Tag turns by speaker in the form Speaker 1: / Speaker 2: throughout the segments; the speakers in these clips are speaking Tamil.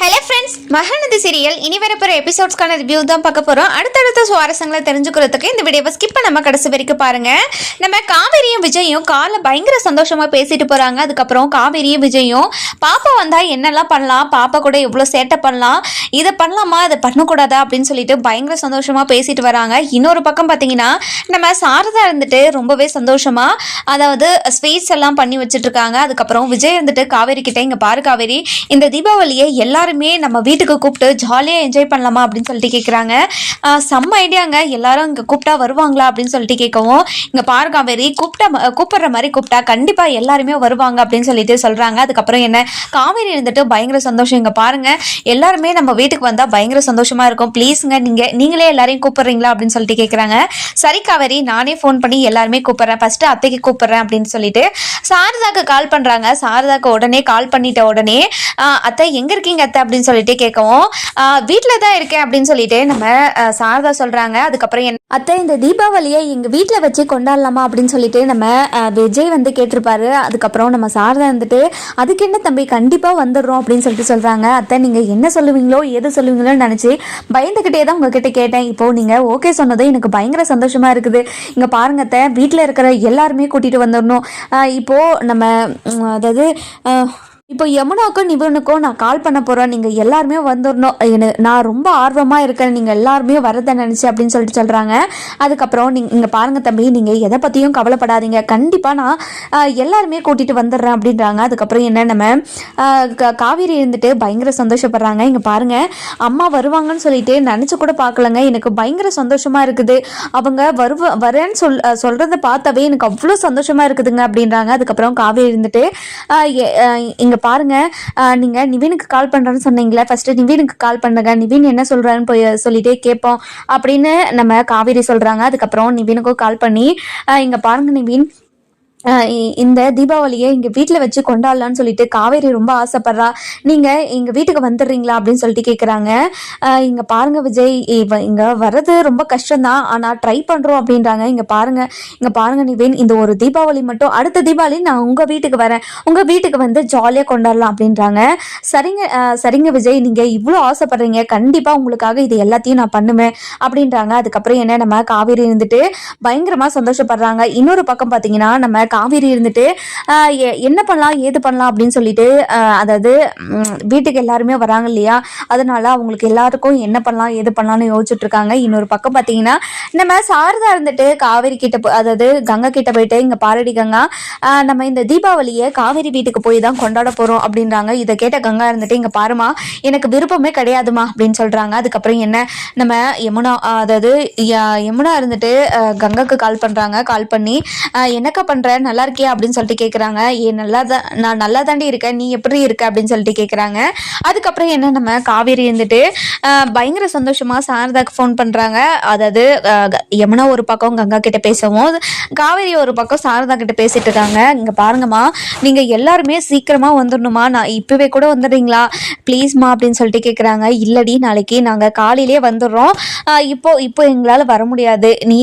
Speaker 1: ஹலோ ஃப்ரெண்ட்ஸ் மகாநதி சீரியல் இனி வரப்போகிற எபிசோட்ஸ்க்கான ரிவ்யூ தான் பார்க்க போகிறோம் அடுத்தடுத்த சுவாரஸ்யங்களை தெரிஞ்சுக்கிறதுக்கு இந்த வீடியோவை ஸ்கிப் நம்ம கடைசி வரைக்கும் பாருங்கள் நம்ம காவேரியும் விஜயும் காலை பயங்கர சந்தோஷமாக பேசிட்டு போகிறாங்க அதுக்கப்புறம் காவேரியும் விஜயும் பாப்பா வந்தால் என்னெல்லாம் பண்ணலாம்? பாப்பா கூட எவ்வளோ சேட்டை பண்ணலாம்? இதை பண்ணலாமா? இதை பண்ணக்கூடாதா? அப்படின்னு சொல்லிட்டு பயங்கர சந்தோஷமாக பேசிட்டு வராங்க. இன்னொரு பக்கம் பார்த்தீங்கன்னா நம்ம சாரதா இருந்துட்டு ரொம்பவே சந்தோஷமாக அதாவது ஸ்வீட்ஸ் எல்லாம் பண்ணி வச்சுட்ருக்காங்க அதுக்கப்புறம் விஜய் இருந்துட்டு காவேரி கிட்டே இங்கே பாரு காவேரி இந்த தீபாவளியை எல்லாரும் எல்லாருமே நம்ம வீட்டுக்கு கூப்பிட்டு ஜாலியாக என்ஜாய் பண்ணலாமா அப்படின்னு சொல்லிட்டு கேட்குறாங்க செம்ம ஐடியாங்க எல்லாரும் இங்கே கூப்பிட்டா வருவாங்களா அப்படின்னு சொல்லிட்டு கேட்கவும் இங்கே பாரு காவேரி கூப்பிட்டா கூப்பிடுற மாதிரி கூப்பிட்டா கண்டிப்பாக எல்லாருமே வருவாங்க அப்படின்னு சொல்லிட்டு சொல்கிறாங்க அதுக்கப்புறம் என்ன? காவேரி இருந்துட்டு பயங்கர சந்தோஷம். இங்கே பாருங்க. எல்லாருமே நம்ம வீட்டுக்கு வந்தால் பயங்கர சந்தோஷமாக இருக்கும். ப்ளீஸுங்க நீங்கள் நீங்களே எல்லாரையும் கூப்பிட்றீங்களா அப்படின்னு சொல்லிட்டு கேட்குறாங்க சரி காவேரி நானே ஃபோன் பண்ணி எல்லாருமே கூப்பிட்றேன். ஃபஸ்ட்டு அத்தைக்கு கூப்பிட்றேன் அப்படின்னு சொல்லிட்டு சாரதாக்கு கால் பண்ணுறாங்க சாரதாக்கு உடனே கால் பண்ணிட்ட உடனே அத்தை எங்கே இருக்கீங்க அத்தை? அப்படின்னு சொல்லிட்டு கேட்கவும் வீட்டில் தான் இருக்கேன் அப்படின்னு சொல்லிட்டு நம்ம சாரதா சொல்கிறாங்க அதுக்கப்புறம் என் அத்தை இந்த தீபாவளியை எங்கள் வீட்டில் வச்சு கொண்டாடலாமா அப்படின்னு சொல்லிட்டு நம்ம விஜய் வந்து கேட்டிருப்பாரு. அதுக்கப்புறம் நம்ம சாரதா வந்துட்டு அதுக்கு என்ன தம்பி கண்டிப்பாக வந்துடுறோம் அப்படின்னு சொல்லிட்டு சொல்கிறாங்க அத்தை நீங்கள் என்ன சொல்லுவீங்களோ எது சொல்லுவீங்களோன்னு நினச்சி பயந்துக்கிட்டே தான் உங்ககிட்ட கேட்டேன். இப்போது நீங்கள் ஓகே சொன்னதும் எனக்கு பயங்கர சந்தோஷமாக இருக்குது. இங்கே பாருங்க அத்தை வீட்டில் இருக்கிற எல்லாருமே கூட்டிகிட்டு வந்துடணும். இப்போது நம்ம அதாவது இப்போ யமுனாக்கும் நிபுணுக்கும் நான் கால் பண்ண போகிறேன் நீங்கள் எல்லாருமே வந்துடணும் எனக்கு நான் ரொம்ப ஆர்வமாக இருக்கேன். நீங்கள் எல்லாருமே வரதை நினச்சி அப்படின்னு சொல்லிட்டு சொல்கிறாங்க அதுக்கப்புறம் நீங்கள் இங்கே பாருங்கள் தம்பி நீங்கள் எதை பற்றியும் கவலைப்படாதீங்க. கண்டிப்பாக நான் எல்லாருமே கூட்டிகிட்டு வந்துடுறேன் அப்படின்றாங்க. அதுக்கப்புறம் என்ன நம்ம க- காவேரி இருந்துட்டு பயங்கர சந்தோஷப்படுறாங்க. இங்கே பாருங்கள் அம்மா வருவாங்கன்னு சொல்லிட்டு நினச்சி கூட பார்க்கலங்க. எனக்கு பயங்கர சந்தோஷமாக இருக்குது. அவங்க வருவ வரேன்னு சொல் சொல்கிறத பார்த்தாவே எனக்கு அவ்வளோ சந்தோஷமாக இருக்குதுங்க அப்படின்றாங்க. அதுக்கப்புறம் காவேரி இருந்துட்டு இங்கே பாருங்க ஆஹ் நீங்க நிவினுக்கு கால் பண்றேன்னு சொன்னீங்களே ஃபர்ஸ்ட் நிவினுக்கு கால் பண்ணுங்க நிவின் என்ன சொல்றான்னு போய் சொல்லிட்டே கேட்போம் அப்படின்னு நம்ம காவேரி சொல்றாங்க அதுக்கப்புறம் நிவினுக்கும் கால் பண்ணி ஆஹ் இங்க பாருங்க நிவின் இந்த தீபாவளியை எங்கள் வீட்டில் வச்சு கொண்டாடலான்னு சொல்லிட்டு காவேரி ரொம்ப ஆசைப்படுறா. நீங்கள் எங்கள் வீட்டுக்கு வந்துடுறீங்களா அப்படின்னு சொல்லிட்டு கேட்குறாங்க இங்கே பாருங்க விஜய் இவ இங்கே வர்றது ரொம்ப கஷ்டம்தான். ஆனால் ட்ரை பண்ணுறோம் அப்படின்றாங்க. இங்கே பாருங்க இங்கே பாருங்க நிவேன் இந்த ஒரு தீபாவளி மட்டும் அடுத்த தீபாவளி நான் உங்கள் வீட்டுக்கு வரேன். உங்கள் வீட்டுக்கு வந்து ஜாலியாக கொண்டாடலாம் அப்படின்றாங்க. சரிங்க சரிங்க விஜய் நீங்கள் இவ்வளோ ஆசைப்படுறீங்க. கண்டிப்பாக உங்களுக்காக இது எல்லாத்தையும் நான் பண்ணுவேன் அப்படின்றாங்க. அதுக்கப்புறம் என்ன நம்ம காவேரி இருந்துட்டு பயங்கரமாக சந்தோஷப்படுறாங்க. இன்னொரு பக்கம் பார்த்தீங்கன்னா நம்ம காவேரி இருந்துட்டு எ- என்ன பண்ணலாம் ஏது பண்ணலாம் அப்படின்னு சொல்லிட்டு அதாவது வீட்டுக்கு எல்லாருமே வராங்க இல்லையா? அதனால அவங்களுக்கு எல்லாருக்கும் என்ன பண்ணலாம் ஏது பண்ணலாம்னு யோசிச்சுட்டு இருக்காங்க. இன்னொரு பக்கம் பார்த்தீங்கன்னா நம்ம சாரதா இருந்துட்டு காவேரி கிட்ட அதாவது கங்கை கிட்ட போயிட்டு இங்க பாரடி கங்கா நம்ம இந்த தீபாவளியை காவேரி வீட்டுக்கு போய் தான் கொண்டாட போறோம் அப்படின்றாங்க. இதை கேட்ட கங்கா இருந்துட்டு இங்க பாருமா எனக்கு விருப்பமே கிடையாதுமா அப்படின்னு சொல்றாங்க. அதுக்கப்புறம் என்ன நம்ம யமுனா அதாவது யமுனா இருந்துட்டு கங்காக்கு கால் பண்றாங்க. கால் பண்ணி என்னக்கா பண்ற? நல்லா இருக்கியா அப்படின்னு சொல்லிட்டு கேட்குறாங்க ஏ நல்லா தான் நான் நல்லா தாண்டி இருக்கேன். நீ எப்படி இருக்க அப்படின்னு சொல்லிட்டு கேட்குறாங்க அதுக்கப்புறம் என்ன நம்ம காவேரி இருந்துட்டு பயங்கர சந்தோஷமாக சாரதாக்கு ஃபோன் பண்ணுறாங்க அதாவது யமுனா ஒரு பக்கம் கங்கா கிட்ட பேசவும் காவேரி ஒரு பக்கம் சாரதா கிட்ட பேசிட்டு இருக்காங்க. இங்கே பாருங்கம்மா நீங்கள் எல்லாருமே சீக்கிரமாக வந்துடணுமா நான் இப்போவே கூட வந்துடுறீங்களா? ப்ளீஸ்மா அப்படின்னு சொல்லிட்டு கேட்குறாங்க இல்லடி நாளைக்கு நாங்கள் காலையிலே வந்துடுறோம். இப்போ இப்போ எங்களால் வர முடியாது. நீ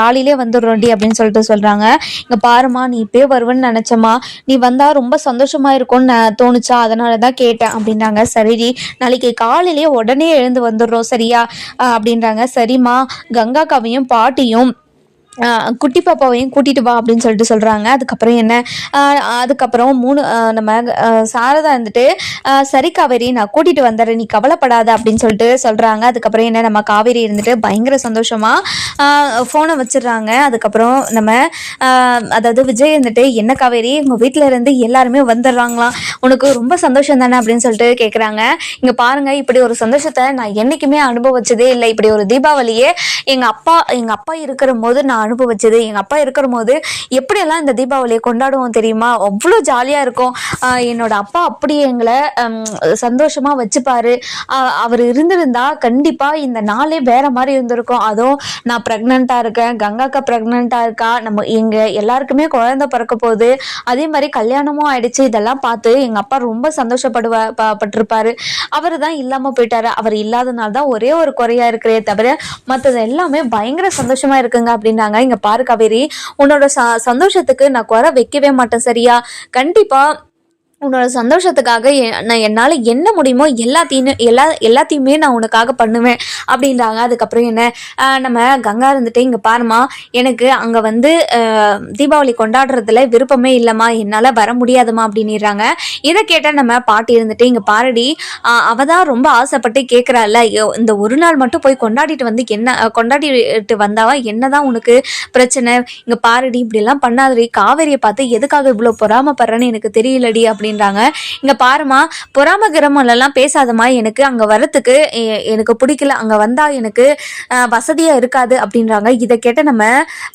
Speaker 1: காலையிலே வந்துடுறோண்டி அப்படின்னு சொல்லிட்டு சொல்கிறாங்க இங்கே பாரு பாருமா நீ இப்பயே வருவேன்னு நினைச்சம்மா. நீ வந்தா ரொம்ப சந்தோஷமா இருக்கும்னு தோணுச்சா? அதனால தான் கேட்டேன். அப்படின்றாங்க சரிடி. நாளைக்கு காலையிலேயே உடனே எழுந்து வந்துடுறோம். சரியா? அப்படின்றாங்க. சரிம்மா. கங்காக்காவையும் பாட்டியும் குட்டி பாப்பாவையும் கூட்டிட்டு வா அப்படின்னு சொல்லிட்டு சொல்றாங்க. அதுக்கப்புறம் என்ன? அதுக்கப்புறம் மூணு நம்ம சாரதா இருந்துட்டு சரி காவேரி நான் கூட்டிட்டு வந்துடுறேன் நீ கவலைப்படாத அப்படின்னு சொல்லிட்டு சொல்றாங்க. அதுக்கப்புறம் என்ன? நம்ம காவேரி இருந்துட்டு பயங்கர சந்தோஷமா ஃபோனை வச்சிடுறாங்க. அதுக்கப்புறம் நம்ம அதாவது விஜய் இருந்துட்டு என்ன காவேரி உங்க வீட்டில் இருந்து எல்லாருமே வந்துடுறாங்களாம். உனக்கு ரொம்ப சந்தோஷம் தானே? அப்படின்னு சொல்லிட்டு கேட்குறாங்க இங்க பாருங்க இப்படி ஒரு சந்தோஷத்தை நான் என்னைக்குமே அனுபவிச்சதே இல்லை. இப்படி ஒரு தீபாவளியே எங்க அப்பா எங்க அப்பா இருக்கிற போது நான் அனுபவிச்சது. எங்க அப்பா இருக்கிற போது எப்படியெல்லாம் இந்த தீபாவளியை கொண்டாடுவோம் தெரியுமா? அவ்வளோ ஜாலியா இருக்கும். என்னோட அப்பா அப்படியே எங்களை சந்தோஷமா வச்சுப்பாரு. அவர் இருந்திருந்தா கண்டிப்பா இந்த நாளே வேற மாதிரி இருந்திருக்கும். அதுவும் நான் ப்ரெக்னெண்டா இருக்கேன் கங்காக்கா ப்ரெக்னெண்ட்டாக இருக்கா நம்ம எங்க எல்லாருக்குமே குழந்தை பிறக்க போகுது. அதே மாதிரி கல்யாணமும் ஆயிடுச்சு. இதெல்லாம் பார்த்து எங்க அப்பா ரொம்ப சந்தோஷப்படுவா ப- பட்டிருப்பாரு. அவர் தான் இல்லாம போயிட்டாரு. அவர் இல்லாதனால தான் ஒரே ஒரு குறையா இருக்கிறே தவிர மற்றது எல்லாமே பயங்கர சந்தோஷமா இருக்குங்க அப்படின்னாங்க. இங்க பாரு காவேரி உன்னோட ச- சந்தோஷத்துக்கு நான் குறை வைக்கவே மாட்டேன் சரியா? கண்டிப்பா உன்னோட சந்தோஷத்துக்காக எ- நான் என்னால் என்ன முடியுமோ எல்லாத்தையும் எல்லா எல்லாத்தையுமே நான் உனக்காக பண்ணுவேன் அப்படின்றாங்க. அதுக்கப்புறம் என்ன? நம்ம கங்கா இருந்துட்டு இங்கே பாருமா எனக்கு அங்கே வந்து தீபாவளி கொண்டாடுறதுல விருப்பமே இல்லைம்மா என்னால் வர முடியாதுமா அப்படின்னுறாங்க. இதை கேட்டால் நம்ம பாட்டி இருந்துட்டு இங்கே பாரடி அவ தான் ரொம்ப ஆசைப்பட்டு கேட்குறாள் இந்த ஒரு நாள் மட்டும் போய் கொண்டாடிட்டு வந்து என்ன கொண்டாடிட்டு வந்தாவா? என்னதான் உனக்கு பிரச்சனை? இங்கே பாரடி இப்படிலாம் பண்ணாதடி காவேரியை பார்த்து எதுக்காக இவ்வளோ பொறாமப்படுறேன்னு எனக்கு தெரியலடி அப்படின்னு அப்படின்றாங்க. இங்கே பாருமா பொறாம கிரமம்லாம் பேசாதம்மா எனக்கு அங்கே வரத்துக்கு எனக்கு பிடிக்கல. அங்கே வந்தால் எனக்கு வசதியாக இருக்காது அப்படின்றாங்க. இதை கேட்ட நம்ம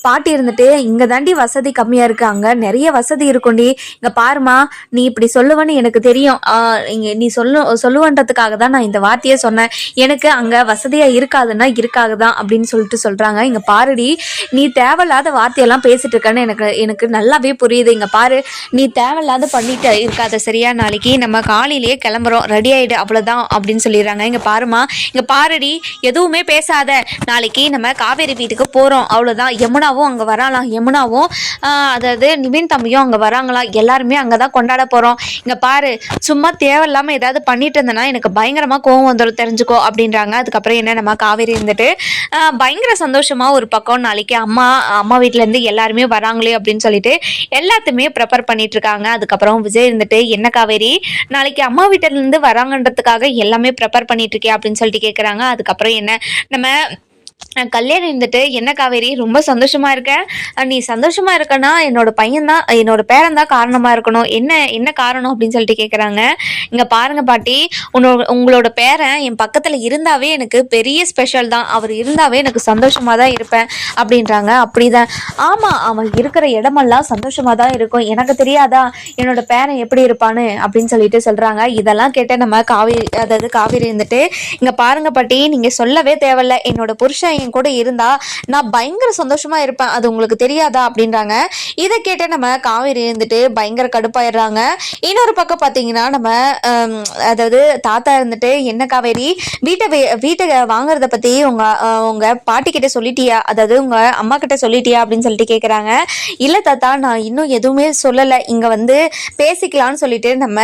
Speaker 1: பாட்டி இருந்துட்டு இங்கே தாண்டி வசதி கம்மியாக இருக்கு. அங்கே நிறைய வசதி இருக்கும்டி. இங்கே பாருமா நீ இப்படி சொல்லுவேன்னு எனக்கு தெரியும். இங்கே நீ சொல்லு சொல்லுவன்றதுக்காக தான் நான் இந்த வார்த்தையை சொன்னேன். எனக்கு அங்கே வசதியாக இருக்காதுன்னா இருக்காது தான் அப்படின்னு சொல்லிட்டு சொல்கிறாங்க இங்கே பாருடி நீ தேவையில்லாத வார்த்தையெல்லாம் பேசிட்டு இருக்கன்னு எனக்கு எனக்கு நல்லாவே புரியுது. இங்கே பாரு நீ தேவையில்லாத பண்ணிட்டு இருக்காது. சரியா? நாளைக்கு நம்ம காலையிலேயே கிளம்புறோம். ரெடி ஆகிடு அவ்வளோதான் அப்படின்னு சொல்லிடுறாங்க. இங்கே பாருமா இங்கே பாருடி. எதுவுமே பேசாத. நாளைக்கு நம்ம காவேரி வீட்டுக்கு போகிறோம் அவ்வளோதான் யமுனாவும் அங்கே வராலாம் யமுனாவும் அதாவது நிவின் தம்பியும் அங்கே வராங்களாம். எல்லாருமே அங்கே தான் கொண்டாட போகிறோம் இங்கே பாரு. சும்மா தேவையில்லாமல் ஏதாவது பண்ணிட்டு இருந்தேன்னா எனக்கு பயங்கரமாக கோவம் வந்துடும் தெரிஞ்சுக்கோ அப்படின்றாங்க. அதுக்கப்புறம் என்ன? நம்ம காவேரி இருந்துட்டு பயங்கர சந்தோஷமாக ஒரு பக்கம் நாளைக்கு அம்மா அம்மா வீட்டிலேருந்து எல்லாருமே வராங்களே அப்படின்னு சொல்லிட்டு எல்லாத்தையுமே ப்ரிப்பேர் பண்ணிட்டு இருக்காங்க. அதுக்கப்புறம் விஜய் இருந்துட்டு என்ன காவேரி நாளைக்கு அம்மா வீட்டிலேருந்து வராங்கன்றதுக்காக எல்லாமே ப்ரிப்பேர் பண்ணிட்டு இருக்கேன் அப்படின்னு சொல்லிட்டு கேட்குறாங்க அதுக்கப்புறம் என்ன நம்ம கல்யாணம் இருந்துட்டு என்ன காவேரி ரொம்ப சந்தோஷமா இருக்க? நீ சந்தோஷமா இருக்கனா என்னோட பையன் தான் என்னோட பேரன் தான் காரணமா இருக்கணும். என்ன என்ன காரணம்? அப்படின்னு சொல்லிட்டு கேட்குறாங்க இங்க பாருங்க பாட்டி உன்னோட உங்களோட பேரன் என் பக்கத்துல இருந்தாவே எனக்கு பெரிய ஸ்பெஷல் தான். அவர் இருந்தாவே எனக்கு சந்தோஷமா தான் இருப்பேன் அப்படின்றாங்க. அப்படிதான். ஆமா அவன் இருக்கிற இடமெல்லாம் சந்தோஷமா தான் இருக்கும். எனக்கு தெரியாதா? என்னோட பேரன் எப்படி இருப்பான்னு? அப்படின்னு சொல்லிட்டு சொல்றாங்க. இதெல்லாம் கேட்ட நம்ம காவேரி அதாவது காவேரி இருந்துட்டு இங்க பாருங்க பாட்டி நீங்க சொல்லவே தேவையில்ல. என்னோட புருஷன் என் கூட இருந்தா நான் பயங்கர சந்தோஷமா இருப்பேன். அது உங்களுக்கு தெரியாதா? அப்படின்றாங்க. இதை கேட்ட நம்ம காவேரி இருந்துட்டு பயங்கர கடுப்பாயிடுறாங்க. இன்னொரு பக்கம் பார்த்தீங்கன்னா நம்ம அதாவது தாத்தா இருந்துட்டு என்ன காவேரி வீட்டை வீட்டை வாங்குறத பத்தி உங்க உங்க பாட்டி கிட்ட சொல்லிட்டியா? அதாவது உங்க அம்மா கிட்ட சொல்லிட்டியா? அப்படின்னு சொல்லிட்டு கேக்குறாங்க. இல்ல தாத்தா நான் இன்னும் எதுவுமே சொல்லலை. இங்க வந்து பேசிக்கலாம்னு சொல்லிட்டு நம்ம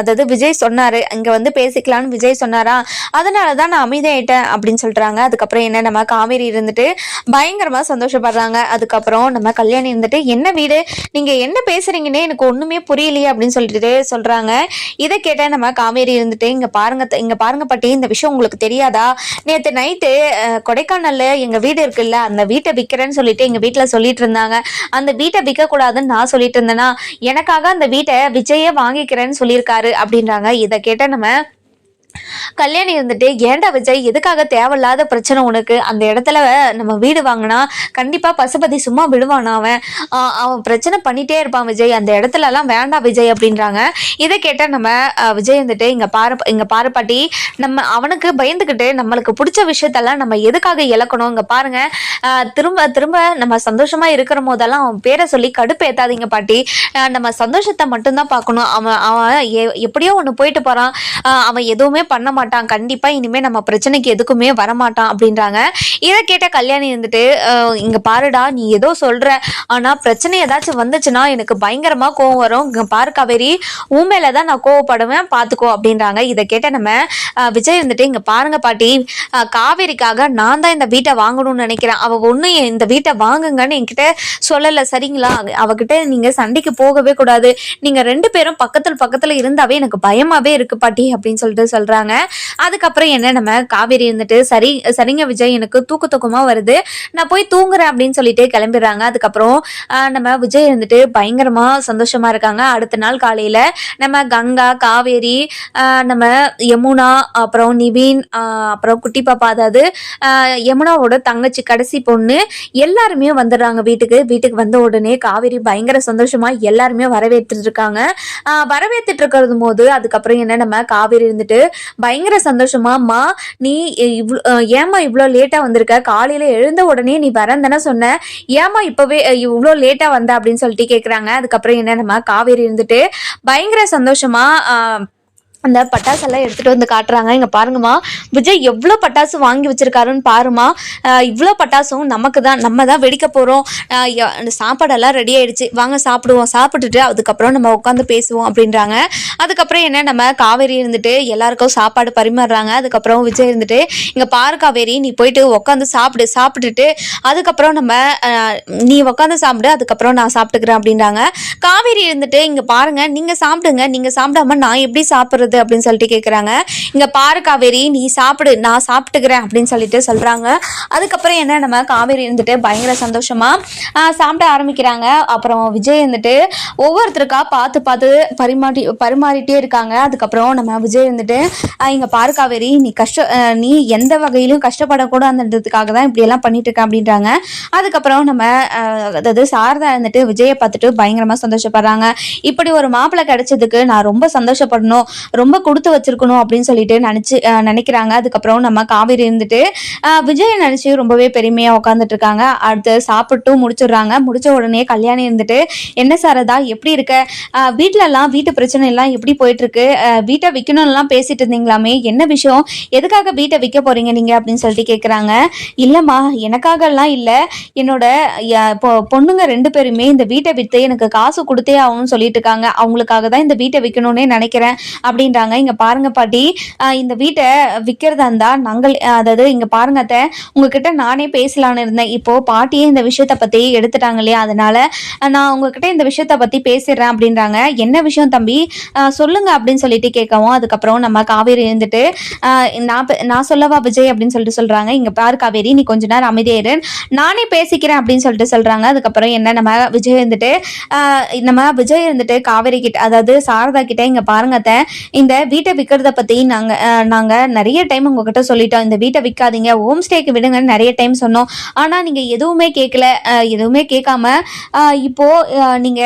Speaker 1: அதாவது விஜய் சொன்னாரு. இங்க வந்து பேசிக்கலாம்னு விஜய் சொன்னாரா? அதனால தான் நான் அமைதியாயிட்டேன். அப்படின்னு சொல்றாங்க. அதுக்கப்புறம் என்ன நம்ம காவேரி இருந்துட்டு பயங்கரமா சந்தோஷப்படுறாங்க. அதுக்கப்புறம் நம்ம கல்யாணி இருந்துட்டு என்ன வீடு? நீங்க என்ன பேசுறீங்கன்னே எனக்கு ஒண்ணுமே புரியலையே அப்படின்னு சொல்லிட்டு சொல்றாங்க. இதை கேட்ட நம்ம காவேரி இருந்துட்டு இங்க பாருங்க இங்கே இங்க பாருங்க பாட்டி இந்த விஷயம் உங்களுக்கு தெரியாதா? நேத்து நைட்டு கொடைக்கானல்ல எங்க வீடு இருக்குல்ல அந்த வீட்டை விற்கிறேன்னு சொல்லிட்டு எங்க வீட்டுல சொல்லிட்டு இருந்தாங்க. அந்த வீட்டை விற்க கூடாதுன்னு நான் சொல்லிட்டு இருந்தேன்னா எனக்காக அந்த வீட்டை விஜயே வாங்கிக்கிறேன்னு சொல்லியிருக்காரு அப்படின்றாங்க. இதை கேட்ட நம்ம கல்யாணி இருந்துட்டு ஏன்டா விஜய் எதுக்காக தேவையில்லாத பிரச்சனை உனக்கு? அந்த இடத்துல நம்ம வீடு வாங்கினா கண்டிப்பா பசுபதி சும்மா விடுவானா அவன்? அவன் பிரச்சனை பண்ணிட்டே இருப்பான் விஜய். அந்த இடத்துல எல்லாம் வேண்டாம் விஜய் அப்படின்றாங்க. இதை கேட்டால் நம்ம விஜய் வந்துட்டு இங்க பாரு இங்க பாரு பாட்டி நம்ம அவனுக்கு பயந்துக்கிட்டு நம்மளுக்கு பிடிச்ச விஷயத்தெல்லாம் நம்ம எதுக்காக இழக்கணும்? இங்க பாருங்க. திரும்ப திரும்ப நம்ம சந்தோஷமா இருக்கிற போதெல்லாம் அவன் பேரை சொல்லி கடுப்பேத்தாதீங்க பாட்டி. நம்ம சந்தோஷத்தை மட்டும்தான் பார்க்கணும். அவன் அவன் எ- எப்படியோ ஒன்று போயிட்டு போறான். அவன் எதுவுமே பண்ண மாட்டான் கண்டிப்பா இனிமே நம்ம பிரச்சனைக்கு எதுக்குமே வரமாட்டான் அப்படின்றாங்க. இதை கேட்ட கல்யாணி வந்துட்டு இங்க பாருடா நீ ஏதோ சொல்ற. ஆனா பிரச்சனை ஏதாச்சும் வந்துச்சுன்னா எனக்கு பயங்கரமா கோவம் வரும். இங்க பாரு காவேரி உண்மையில தான் நான் கோவப்படுவேன். பாத்துக்கோ அப்படின்றாங்க. இதை கேட்ட நம்ம விஜய் வந்துட்டு இங்க பாருங்க பாட்டி காவேரிக்காக நான் தான் இந்த வீட்டை வாங்கணும்னு நினைக்கிறேன். அவ ஒண்ணு இந்த வீட்டை வாங்குங்கன்னு என்கிட்ட சொல்லல சரிங்களா? அவகிட்ட நீங்க சண்டைக்கு போகவே கூடாது. நீங்க ரெண்டு பேரும் பக்கத்துல பக்கத்துல இருந்தாவே எனக்கு பயமாவே இருக்கு பாட்டி அப்படின்னு சொல்லிட்டு சொல்றாங்க அதுக்கப்புறம் என்ன நம்ம காவேரி இருந்துட்டு சரி சரிங்க விஜய் எனக்கு தூக்க தூக்கமா வருது. நான் போய் தூங்குறேன் அப்படின்னு சொல்லிட்டு கிளம்பிடுறாங்க. அதுக்கப்புறம் நம்ம விஜய் இருந்துட்டு பயங்கரமா சந்தோஷமா இருக்காங்க. அடுத்த நாள் காலையில நம்ம கங்கா காவேரி நம்ம யமுனா அப்புறம் நிவின் அப்புறம் குட்டி பாப்பா அதாவது யமுனாவோட தங்கச்சி கடைசி பொண்ணு எல்லாருமே வந்துடுறாங்க வீட்டுக்கு. வீட்டுக்கு வந்த உடனே காவேரி பயங்கர சந்தோஷமா எல்லாருமே வரவேற்றுட்டு இருக்காங்க வரவேற்றுட்டு இருக்கிறது போது அதுக்கப்புறம் என்ன நம்ம காவேரி இருந்துட்டு பயங்கர சந்தோஷமா மா நீ இவ்வளோ ஏமா இவ்வளோ லேட்டா வந்திருக்க? காலையில எழுந்த உடனே நீ வரேன் தானே சொன்ன? ஏமா இப்பவே இவ்வளோ லேட்டா வந்த? அப்படின்னு சொல்லிட்டு கேட்குறாங்க அதுக்கப்புறம் என்ன நம்ம காவேரி இருந்துட்டு பயங்கர சந்தோஷமா ஆஹ் அந்த பட்டாசெல்லாம் எடுத்துகிட்டு வந்து காட்டுறாங்க. இங்கே பாருங்கம்மா விஜய் எவ்வளோ பட்டாசு வாங்கி வச்சிருக்காருன்னு பாருமா இவ்வளோ பட்டாசும் நமக்கு தான் நம்ம தான் வெடிக்க போகிறோம் அந்த சாப்பாடெல்லாம் ரெடி ஆயிடுச்சு. வாங்க சாப்பிடுவோம். சாப்பிட்டுட்டு அதுக்கப்புறம் நம்ம உட்காந்து பேசுவோம் அப்படின்றாங்க. அதுக்கப்புறம் என்ன நம்ம காவேரி இருந்துட்டு எல்லாருக்கும் சாப்பாடு பரிமாறுறாங்க. அதுக்கப்புறம் விஜய் இருந்துட்டு இங்கே பாரு காவேரி நீ போயிட்டு உட்காந்து சாப்பிடு சாப்பிட்டுட்டு அதுக்கப்புறம் நம்ம நீ உட்காந்து சாப்பிடு அதுக்கப்புறம் நான் சாப்பிட்டுக்கிறேன் அப்படின்றாங்க. காவேரி இருந்துட்டு இங்கே பாருங்க நீங்கள் சாப்பிடுங்க நீங்கள் சாப்பிடாம நான் எப்படி சாப்பிட்றது? அப்படின்னு சொல்லிட்டு கேட்குறாங்க இங்கே பாரு காவேரி நீ சாப்பிடு நான் சாப்பிட்டுக்கிறேன் அப்படின்னு சொல்லிட்டு சொல்கிறாங்க அதுக்கப்புறம் என்ன நம்ம காவேரி இருந்துட்டு பயங்கர சந்தோஷமாக சாப்பிட ஆரம்பிக்கிறாங்க. அப்புறம் விஜய் இருந்துட்டு ஒவ்வொருத்தருக்கா பார்த்து பார்த்து பரிமாறி பரிமாறிட்டே இருக்காங்க. அதுக்கப்புறம் நம்ம விஜய் இருந்துட்டு இங்கே பாரு காவேரி நீ கஷ்ட நீ எந்த வகையிலும் கஷ்டப்படக்கூடாதுன்றதுக்காக தான் இப்படியெல்லாம் பண்ணிட்டு இருக்கேன் அப்படின்றாங்க. அதுக்கப்புறம் நம்ம அதாவது சாரதா இருந்துட்டு விஜயை பார்த்துட்டு பயங்கரமாக சந்தோஷப்படுறாங்க. இப்படி ஒரு மாப்பிள்ளை கிடைச்சதுக்கு நான் ரொம்ப சந்தோஷப்படணும். ரொம்ப கொடுத்து வச்சிருக்கணும் அப்படின்னு சொல்லிட்டு நினச்சி நினைக்கிறாங்க. அதுக்கப்புறம் நம்ம காவேரி இருந்துட்டு விஜயை நினச்சி ரொம்பவே பெருமையாக உட்காந்துட்டு இருக்காங்க. அடுத்து சாப்பிட்டு முடிச்சிடுறாங்க. முடிச்ச உடனே கல்யாணி இருந்துட்டு என்ன சாரதா எப்படி இருக்க? வீட்டிலலாம் வீட்டு பிரச்சனை எல்லாம் எப்படி போயிட்டு இருக்கு வீட்டை விற்கணும்லாம் பேசிட்டு இருந்தீங்களாமே? என்ன விஷயம்? எதுக்காக வீட்டை விற்க போறீங்க நீங்க? அப்படின்னு சொல்லிட்டு கேட்குறாங்க இல்லைம்மா எனக்காக எல்லாம் என்னோட ய- பொ- பொண்ணுங்க ரெண்டு பேருமே இந்த வீட்டை விற்று எனக்கு காசு கொடுத்தே ஆகணும்னு சொல்லிட்டு இருக்காங்க. அவங்களுக்காக தான் இந்த வீட்டை விற்கணும்னே நினைக்கிறேன். அப்படி அப்படின்றாங்க. இங்க பாருங்க பாட்டி இந்த வீட்டை விற்கிறதா இருந்தா நாங்கள் அதாவது இங்க பாருங்க அத்தை உங்ககிட்ட நானே பேசலான்னு இருந்தேன். இப்போ பாட்டியே இந்த விஷயத்த பத்தி எடுத்துட்டாங்க இல்லையா? அதனால நான் உங்ககிட்ட இந்த விஷயத்த பத்தி பேசிடுறேன் அப்படின்றாங்க. என்ன விஷயம் தம்பி? சொல்லுங்க அப்படின்னு சொல்லிட்டு கேட்கவும் அதுக்கப்புறம் நம்ம காவேரி இருந்துட்டு நான் நான் சொல்லவா விஜய் அப்படின்னு சொல்லிட்டு சொல்றாங்க. இங்க பாரு காவேரி நீ கொஞ்ச நேரம் அமைதியாயிரு நானே பேசிக்கிறேன் அப்படின்னு சொல்லிட்டு சொல்றாங்க. அதுக்கப்புறம் என்ன நம்ம விஜய் இருந்துட்டு நம்ம விஜய் இருந்துட்டு காவேரி கிட்ட அதாவது சாரதா கிட்ட இங்க பாருங்க அத்தை, இந்த வீட்டை விற்கிறத பத்தி நாங்க நாங்கள் நாங்க நிறைய டைம் உங்ககிட்ட சொல்லிட்டோம். இந்த வீட்டை விற்காதீங்க ஹோம் ஸ்டேக்கு விடுங்கன்னு நிறைய டைம் சொன்னோம். ஆனா நீங்க எதுவுமே கேட்கல எதுவுமே கேட்காம இப்போது இப்போ நீங்க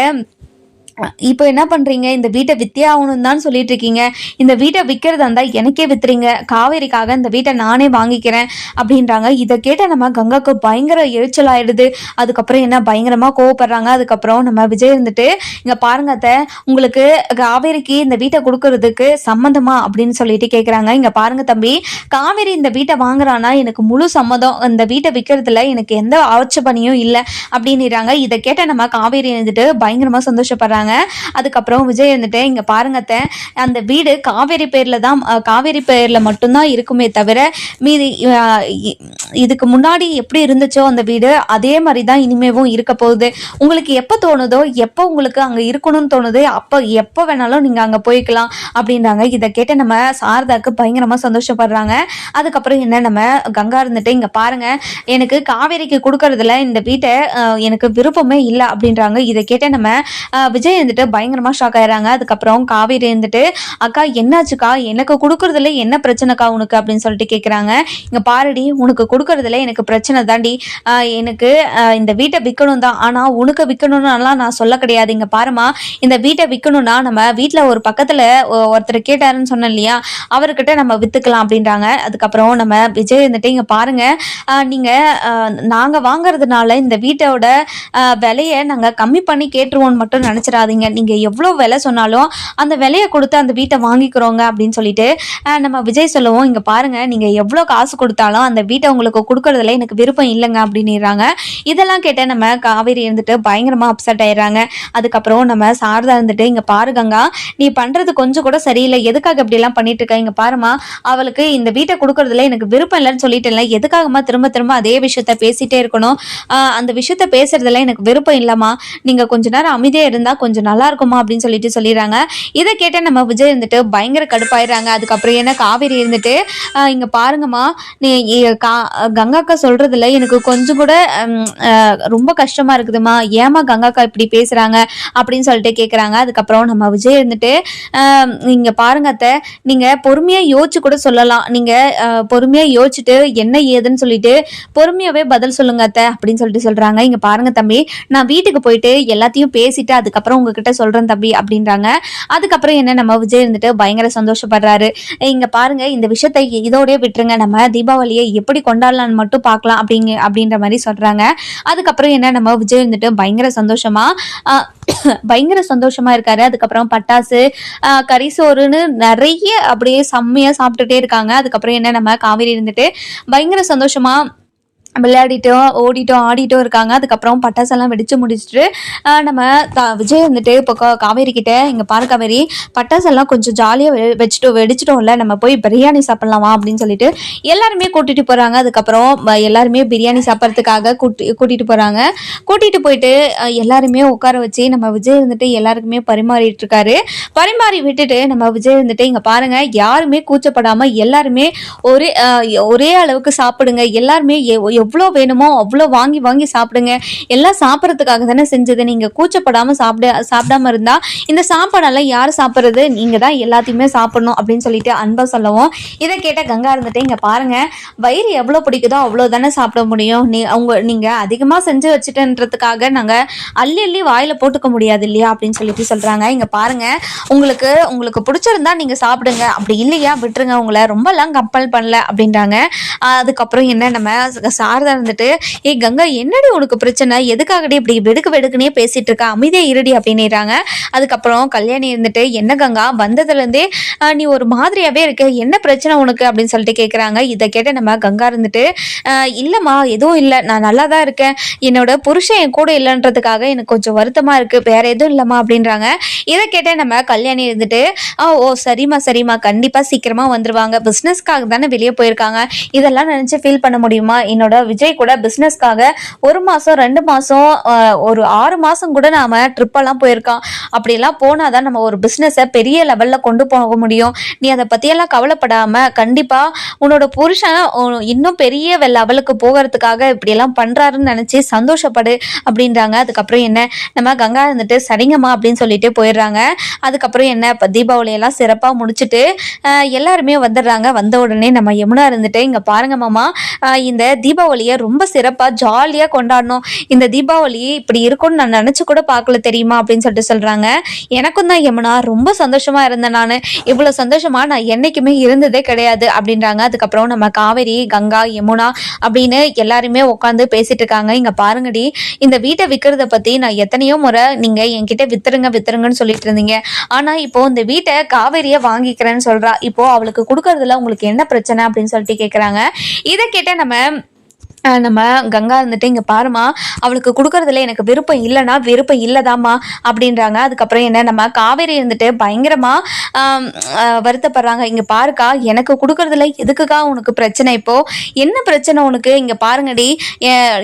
Speaker 1: இப்போ என்ன பண்றீங்க? இந்த வீட்டை வித்தே ஆகணும் தான் சொல்லிட்டு இருக்கீங்க. இந்த வீட்டை விற்கிறதா இருந்தா எனக்கே வித்துறீங்க காவேரிக்காக இந்த வீட்டை நானே வாங்கிக்கிறேன் அப்படின்றாங்க. இதை கேட்ட நம்ம கங்காக்கு பயங்கர எரிச்சல் ஆயிடுது அதுக்கப்புறம் என்ன? பயங்கரமா கோவப்படுறாங்க. அதுக்கப்புறம் நம்ம விஜய் இருந்துட்டு இங்க பாருங்க அத்தை உங்களுக்கு காவேரிக்கு இந்த வீட்டை கொடுக்கறதுக்கு சம்மந்தமா? அப்படின்னு சொல்லிட்டு கேக்குறாங்க. இங்க பாருங்க தம்பி காவேரி இந்த வீட்டை வாங்குறானா எனக்கு முழு சம்மதம். இந்த வீட்டை விற்கிறதுல எனக்கு எந்த ஆட்சேபனையும் இல்லை. அப்படின்னுறாங்க. இதை கேட்ட நம்ம காவேரி இருந்துட்டு பயங்கரமா சந்தோஷப்படுறாங்க. அதுக்கப்புறம் விஜய் இருந்துட்டு இங்க பாருங்கத்த அந்த வீடு காவேரி பேர்ல தான் காவேரி பேர்ல மட்டும்தான் இருக்குமே தவிர மீதி இதுக்கு முன்னாடி எப்படி இருந்துச்சோ அந்த வீடு அதே மாதிரி தான் இனிமேவும் இருக்க போகுது. உங்களுக்கு எப்போ தோணுதோ எப்போ உங்களுக்கு அங்கே இருக்கணும்னு தோணுது அப்போ எப்போ வேணாலும் நீங்கள் அங்கே போய்க்கலாம் அப்படின்றாங்க. இதை கேட்டு நம்ம சாரதாக்கு பயங்கரமாக சந்தோஷப்படுறாங்க. அதுக்கப்புறம் என்ன நம்ம கங்கா இருந்துட்டு இங்கே பாருங்க எனக்கு காவேரிக்கு கொடுக்கறதுல இந்த வீட்டை எனக்கு விருப்பமே இல்லை அப்படின்றாங்க. இதை கேட்ட நம்ம விஜய் விஜய் இருந்துட்டு பயங்கரமாக ஷாக் ஆயிடுறாங்க அதுக்கப்புறம் காவேரி இருந்துட்டு அக்கா என்னாச்சுக்கா? எனக்கு கொடுக்கறதுல என்ன பிரச்சனைக்கா உனக்கு? அப்படின்னு சொல்லிட்டு கேட்குறாங்க இங்கே பாருடி உனக்கு கொடுக்கறதுல எனக்கு பிரச்சனை தாண்டி எனக்கு இந்த வீட்டை விற்கணும் தான். ஆனால் உனக்கு விற்கணும்னுலாம் நான் சொல்ல கிடையாது. இங்கே பாருமா இந்த வீட்டை விற்கணும்னா நம்ம வீட்டில் ஒரு பக்கத்தில் ஒருத்தர் கேட்டாருன்னு சொன்னேன் இல்லையா? அவர்கிட்ட நம்ம விற்றுக்கலாம் அப்படின்றாங்க. அதுக்கப்புறம் நம்ம விஜய் இருந்துட்டு இங்கே பாருங்க நீங்கள் நாங்கள் வாங்குறதுனால இந்த வீட்டோட விலையை நாங்கள் கம்மி பண்ணி கேட்டுருவோம்னு மட்டும் நினச்சிடாதீங்க நீங்கள் எவ்வளோ விலை சொன்னாலும் அந்த விலையை கொடுத்து அந்த வீட்டை வாங்கிக்கிறோங்க அப்படின்னு சொல்லிட்டு நம்ம விஜய் சொல்லுவோம் இங்கே பாருங்க நீங்கள் எவ்வளோ காசு கொடுத்தாலும் அந்த வீட்டை உங்களுக்கு கொடுக்கறதுல எனக்கு விருப்பம் இல்லைங்க அப்படின்னுறாங்க. இதெல்லாம் கேட்ட நம்ம காவேரி இருந்துட்டு பயங்கரமாக அப்செட் ஆயிடுறாங்க. அதுக்கப்புறம் நம்ம சாரதா இருந்துட்டு இங்கே பாரு கங்கா நீ பண்ணுறது கொஞ்சம் கூட சரியில்லை. எதுக்காக இப்படியெல்லாம் பண்ணிட்டு இருக்க இங்கே பாருமா அவளுக்கு இந்த வீட்டை கொடுக்கறதுல எனக்கு விருப்பம் இல்லைன்னு சொல்லிட்டு எதுக்காகமா திரும்ப திரும்ப அதே விஷயத்த பேசிட்டே இருக்கணும்? அந்த விஷயத்த பேசுறதுல எனக்கு விருப்பம் இல்லைம்மா. நீங்கள் கொஞ்ச நேரம் அமைதியாக இருந்தால் கொஞ்சம் நல்லா இருக்குமா அப்படின்னு சொல்லிட்டு சொல்லிடுறாங்க. இதை கேட்ட நம்ம விஜய் இருந்துட்டு பயங்கர கடுப்பாயிடுறாங்க. அதுக்கப்புறம் ஏன்னா காவேரி இருந்துட்டு இங்கே இங்க பாருங்கம்மா. நீ கா- கங்காக்கா சொல்றதுல எனக்கு கொஞ்சம் கூட ரொம்ப கஷ்டமா இருக்குதுமா ஏமா கங்காக்கா இப்படி பேசுறாங்க? அப்படின்னு சொல்லிட்டு கேட்குறாங்க அதுக்கப்புறம் நம்ம விஜய் இருந்துட்டு ஆஹ் பாருங்க அத்தை. நீங்க பொறுமையா யோசிச்சு கூட சொல்லலாம். நீங்க பொறுமையாக பொறுமையா யோசிச்சுட்டு என்ன ஏதுன்னு சொல்லிட்டு பொறுமையாவே பதில் சொல்லுங்க அத்தை. அப்படின்னு சொல்லிட்டு சொல்றாங்க. இங்க பாருங்க தம்பி. நான் வீட்டுக்கு போயிட்டு எல்லாத்தையும் பேசிட்டு அதுக்கப்புறம் உங்ககிட்ட சொல்றேன் தம்பி அப்படின்றாங்க. அதுக்கப்புறம் என்ன நம்ம விஜய் இருந்துட்டு பயங்கர சந்தோஷப்படுறாரு. இங்க பாருங்க இந்த விஷயத்தை இதோடய விட்டுருங்க. நம்ம தீபாவளியை எப்படி கொண்டாடலாம்னு மட்டும் பார்க்கலாம் அப்படிங்க அப்படின்ற மாதிரி சொல்றாங்க. அதுக்கப்புறம் என்ன நம்ம விஜய் இருந்துட்டு பயங்கர சந்தோஷமா பயங்கர சந்தோஷமா இருக்காரு. அதுக்கப்புறம் பட்டாசு கரிசோறுன்னு நிறைய அப்படியே செம்மையா சாப்பிட்டுட்டே இருக்காங்க. அதுக்கப்புறம் என்ன நம்ம காவேரி இருந்துட்டு பயங்கர சந்தோஷமா விளையாடிட்டோம் ஓடிட்டோம் ஆடிட்டோம் இருக்காங்க. அதுக்கப்புறம் பட்டாசெல்லாம் வெடிச்சு முடிச்சுட்டு நம்ம த விஜய் வந்துட்டு இப்போ காவேரி கிட்டே இங்கே பாரு காவேரி பட்டாசெல்லாம் கொஞ்சம் ஜாலியாக வெ வச்சுட்டோம் வெடிச்சிட்டோம்ல நம்ம போய் பிரியாணி சாப்பிட்லாமா அப்படின்னு சொல்லிட்டு எல்லாருமே கூட்டிகிட்டு போகிறாங்க அதுக்கப்புறம் எல்லாருமே பிரியாணி சாப்பிட்றதுக்காக கூட்டி கூட்டிகிட்டு போகிறாங்க கூட்டிகிட்டு போயிட்டு எல்லாருமே உட்கார வச்சு நம்ம விஜய் வந்துட்டு எல்லாருக்குமே பரிமாறிட்டு இருக்காரு. பரிமாறி விட்டுட்டு நம்ம விஜய் வந்துட்டு இங்கே பாருங்கள் யாருமே கூச்சப்படாமல் எல்லாருமே ஒரே ஒரே அளவுக்கு சாப்பிடுங்க. எல்லாருமே எவ்வளோ வேணுமோ அவ்வளோ வாங்கி வாங்கி சாப்பிடுங்க. எல்லாம் சாப்பிட்றதுக்காக தானே செஞ்சது. நீங்கள் கூச்சப்படாமல் சாப்பிட சாப்பிடாம இருந்தால் இந்த சாப்பாடெல்லாம் யார் சாப்பிட்றது? நீங்கள் தான் எல்லாத்தையுமே சாப்பிடணும் அப்படின்னு சொல்லிட்டு அன்பா சொல்லவும். இதை கேட்ட கங்கா இருந்துட்டு இங்கே பாருங்க வயிறு எவ்வளோ பிடிக்குதோ அவ்வளோ தானே சாப்பிட முடியும். நீ அவங்க நீங்கள் அதிகமாக செஞ்சு வச்சுட்டுன்றதுக்காக நாங்கள் அள்ளி அள்ளி வாயில் போட்டுக்க முடியாது இல்லையா? அப்படின்னு சொல்லிட்டு சொல்கிறாங்க இங்கே பாருங்க உங்களுக்கு உங்களுக்கு பிடிச்சிருந்தா நீங்கள் சாப்பிடுங்க. அப்படி இல்லையா? விட்டுருங்க உங்களை. ரொம்பலாம் கம்பல் பண்ணல. அப்படின்றாங்க. அதுக்கப்புறம் என்ன நம்ம சாரதா இருந்துட்டு ஏய் கங்கா என்னடி உனக்கு பிரச்சனை? எதுக்காகடி இப்படி வெடுக்கு வெடுக்குனே பேசிட்டு இருக்க? அமைதியா இருடி அப்படின்னுறாங்க. அதுக்கப்புறம் கல்யாணி இருந்துட்டு என்ன கங்கா வந்ததுலேருந்தே நீ ஒரு மாதிரியாவே இருக்க. என்ன பிரச்சனை உனக்கு? அப்படின்னு சொல்லிட்டு கேட்குறாங்க இதை கேட்ட நம்ம கங்கா இருந்துட்டு இல்லைம்மா எதுவும் இல்லை. நான் நல்லா தான் இருக்கேன். என்னோட புருஷன் என் கூட இல்லைன்றதுக்காக எனக்கு கொஞ்சம் வருத்தமா இருக்கு. வேற எதுவும் இல்லைம்மா அப்படின்றாங்க. இதை கேட்ட நம்ம கல்யாணி இருந்துட்டு "ஆ, ஓ சரிம்மா சரிம்மா. கண்டிப்பா சீக்கிரமா வந்துருவாங்க. பிஸ்னஸ்க்காக தானே வெளியே போயிருக்காங்க. இதெல்லாம் நினைச்சு ஃபீல் பண்ண முடியுமா? என்னோட விஜய் கூட பிஸ்னஸ்க்காக ஒரு மாசம் ரெண்டு மாசம் ஒரு ஆறு மாசம் கூட நாம ட்ரிப்பெல்லாம் போயிருக்கான். அப்படியெல்லாம் போனாதான் நம்ம ஒரு பிஸ்னஸை பெரிய லெவல்ல கொண்டு போக முடியும். நீ அதை பத்தியெல்லாம் கவலைப்படாம கண்டிப்பா உன்னோட புருஷன் இன்னும் பெரிய லெவலுக்கு போகிறதுக்காக இப்படியெல்லாம் பண்றாருன்னு நினைச்சு சந்தோஷப்படு அப்படின்றாங்க. அதுக்கப்புறம் என்ன? நம்ம கங்கா இருந்துட்டு சரிங்கம்மா அப்படின்னு சொல்லிட்டு போயிடுறாங்க. அதுக்கப்புறம் என்ன? இப்போ தீபாவளி எல்லாம் சிறப்பாக முடிச்சுட்டு எல்லாருமே வந்துடுறாங்க. வந்த உடனே நம்ம யமுனா இருந்துட்டு இங்கே பாருங்க மாமா இந்த தீபாவளி தீபாவளியை ரொம்ப சிறப்பாக ஜாலியாக கொண்டாடணும். இந்த தீபாவளி இப்படி இருக்கும்னு நான் நினச்சி கூட பார்க்கல தெரியுமா? அப்படின்னு சொல்லிட்டு சொல்கிறாங்க எனக்கும் தான் யமுனா ரொம்ப சந்தோஷமாக இருந்தேன் நான். இவ்வளோ சந்தோஷமாக நான் என்னைக்குமே இருந்ததே கிடையாது அப்படின்றாங்க. அதுக்கப்புறம் நம்ம காவேரி கங்கா யமுனா அப்படின்னு எல்லாருமே உட்காந்து பேசிட்டு இருக்காங்க. இங்கே பாருங்கடி இந்த வீட்டை விற்கிறத பற்றி நான் எத்தனையோ முறை நீங்கள் என்கிட்ட வித்துருங்க வித்துருங்கன்னு சொல்லிட்டு இருந்தீங்க. ஆனால் இப்போ இந்த வீட்டை காவேரியை வாங்கிக்கிறேன்னு சொல்கிறா இப்போ அவளுக்கு கொடுக்கறதுல உங்களுக்கு என்ன பிரச்சனை அப்படின்னு சொல்லிட்டு கேட்குறாங்க இதை கேட்ட நம்ம நம்ம கங்கா இருந்துட்டு இங்கே பாருமா அவளுக்கு கொடுக்கறதுல எனக்கு விருப்பம் இல்லைன்னா விருப்பம் இல்லைதாம்மா அப்படின்றாங்க. அதுக்கப்புறம் என்ன நம்ம காவேரி இருந்துட்டு பயங்கரமாக வருத்தப்படுறாங்க. இங்கே பாருக்கா எனக்கு கொடுக்கறதுல எதுக்குக்கா உனக்கு பிரச்சனை இப்போ? என்ன பிரச்சனை உனக்கு? இங்கே பாருங்கடி